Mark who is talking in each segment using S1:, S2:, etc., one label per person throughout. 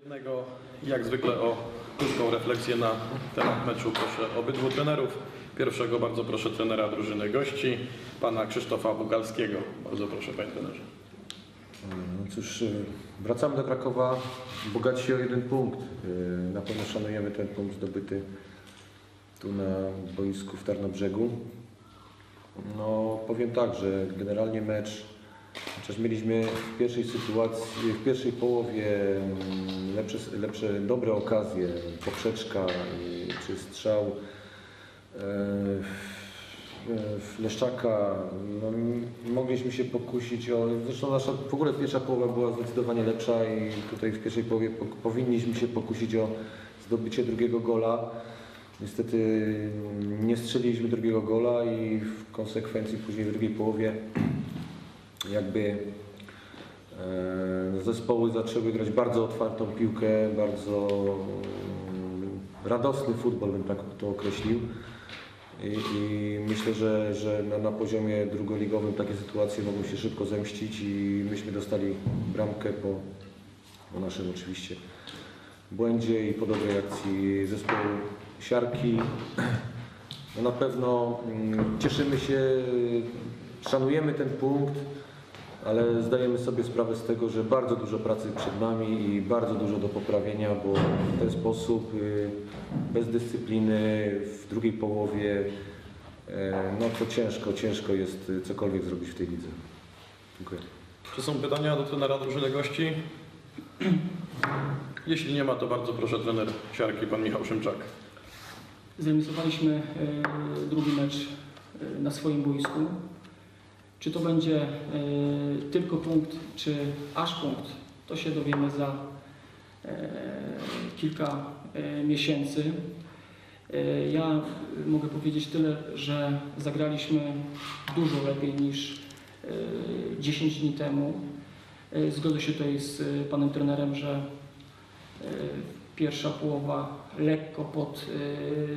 S1: Jednego, jak zwykle o krótką refleksję na temat meczu proszę obydwu trenerów. Pierwszego bardzo proszę trenera drużyny gości, pana Krzysztofa Bugalskiego. Bardzo proszę panie trenerze.
S2: No cóż, y, wracamy do Krakowa bogaci o jeden punkt. Y, Na pewno szanujemy ten punkt zdobyty tu na boisku w Tarnobrzegu. No powiem tak, że generalnie mecz, chociaż mieliśmy w pierwszej sytuacji, w pierwszej połowie mm, lepsze, lepsze dobre okazje, poprzeczka y, czy strzał e, w Leszczaka, no, mogliśmy się pokusić o... Zresztą nasza w ogóle pierwsza połowa była zdecydowanie lepsza i tutaj w pierwszej połowie po, powinniśmy się pokusić o zdobycie drugiego gola. Niestety mm, nie strzeliliśmy drugiego gola i w konsekwencji później w drugiej połowie jakby e, zespoły zaczęły grać bardzo otwartą piłkę, bardzo mm, radosny futbol bym tak to określił. I, i myślę, że, że na, na poziomie drugoligowym takie sytuacje mogą się szybko zemścić i myśmy dostali bramkę po, po naszym oczywiście błędzie i po dobrej akcji zespołu Siarki. No na pewno mm, cieszymy się, szanujemy ten punkt, ale zdajemy sobie sprawę z tego, że bardzo dużo pracy przed nami i bardzo dużo do poprawienia, bo w ten sposób y, bez dyscypliny w drugiej połowie e, no to ciężko, ciężko jest y, cokolwiek zrobić w tej lidze. Dziękuję.
S1: Czy są pytania do trenera drużyny gości? Jeśli nie ma, to bardzo proszę trener siarki, pan Michał Szymczak.
S3: Zremisowaliśmy e, drugi mecz e, na swoim boisku. Czy to będzie e, tylko punkt, czy aż punkt, to się dowiemy za e, kilka e, miesięcy. Ja mogę powiedzieć tyle, że zagraliśmy dużo lepiej niż e, 10 dni temu. Zgodzę się tutaj z panem trenerem, że pierwsza połowa lekko pod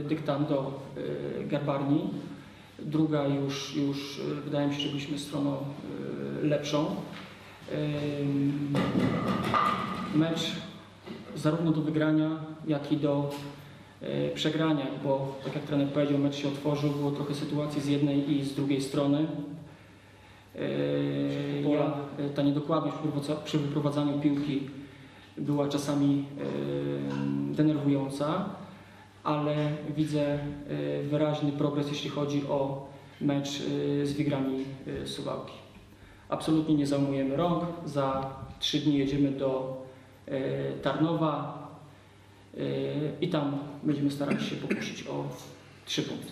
S3: dyktando Garbarni. Druga już, już e, wydaje mi się, że byliśmy stroną e, lepszą. Mecz zarówno do wygrania, jak i do e, przegrania, bo tak jak trener powiedział, mecz się otworzył, było trochę sytuacji z jednej i z drugiej strony. Ja, ta niedokładność przy wyprowadza- przy wyprowadzaniu piłki była czasami denerwująca, ale widzę e, wyraźny progres, jeśli chodzi o mecz e, z Wigrami e, Suwałki. Absolutnie nie załamujemy rąk. Za trzy dni jedziemy do Tarnowa i tam będziemy starali się pokusić o trzy punkty.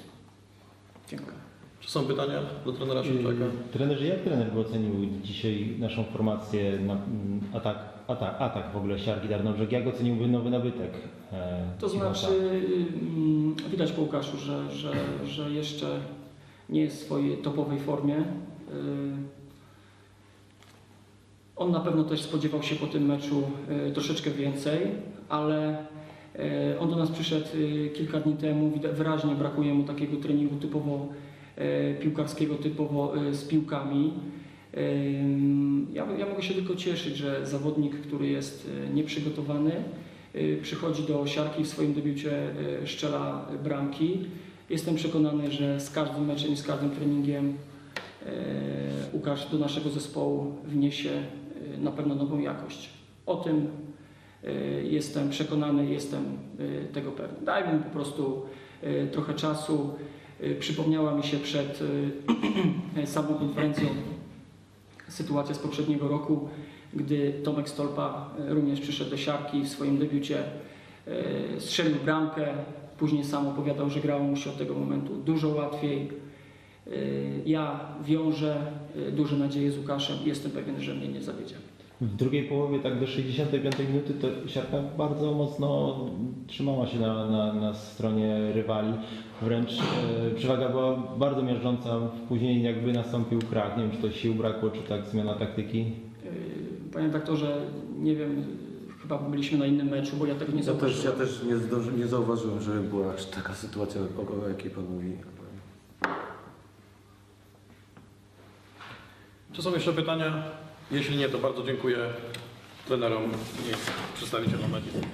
S3: Dziękuję.
S1: Czy są pytania do trenera Szymczaka?
S4: Yy, Trenerze, jak trener by ocenił dzisiaj naszą formację, na, mm, atak, atak, atak w ogóle Siarki Tarnobrzeg? Jak oceniłby nowy nabytek? e,
S3: To znaczy, mm, widać po Łukaszu, że, że, że jeszcze nie jest w swojej topowej formie. Y, On na pewno też spodziewał się po tym meczu y, troszeczkę więcej, ale on do nas przyszedł kilka dni temu. Widać- Wyraźnie brakuje mu takiego treningu typowo piłkarskiego, typowo y, z piłkami. Ym, Ja, ja mogę się tylko cieszyć, że zawodnik, który jest nieprzygotowany, przychodzi do siarki w swoim debiucie, szczela bramki. Jestem przekonany, że z każdym meczem i z każdym treningiem Łukasz do naszego zespołu wniesie na pewno nową jakość. O tym jestem przekonany, jestem tego pewny. Dajmy mu po prostu trochę czasu. Y, Przypomniała mi się przed y, samą konferencją sytuacja z poprzedniego roku, gdy Tomek Stolpa e, również przyszedł do siarki w swoim debiucie, strzelił bramkę, później sam opowiadał, że grało mu się od tego momentu dużo łatwiej. Ja wiążę duże nadzieje z Łukaszem i jestem pewien, że mnie nie zawiedzie.
S4: W drugiej połowie, tak do 65 minuty, to Siarka bardzo mocno trzymała się na, na, na stronie rywali. Wręcz e, przewaga była bardzo miażdżąca. Później jakby nastąpił krach. Nie wiem, czy to sił brakło, czy tak zmiana taktyki.
S3: E, Panie doktorze, nie wiem, chyba byliśmy na innym meczu, bo ja tego nie
S2: Ja też,
S3: zauważyłem.
S2: ja też nie, zdąży, nie zauważyłem, żeby była aż taka sytuacja, o, o jakiej Pan mówi.
S1: Czy są jeszcze pytania? Jeśli nie, to bardzo dziękuję trenerom i przedstawicielom ekipy.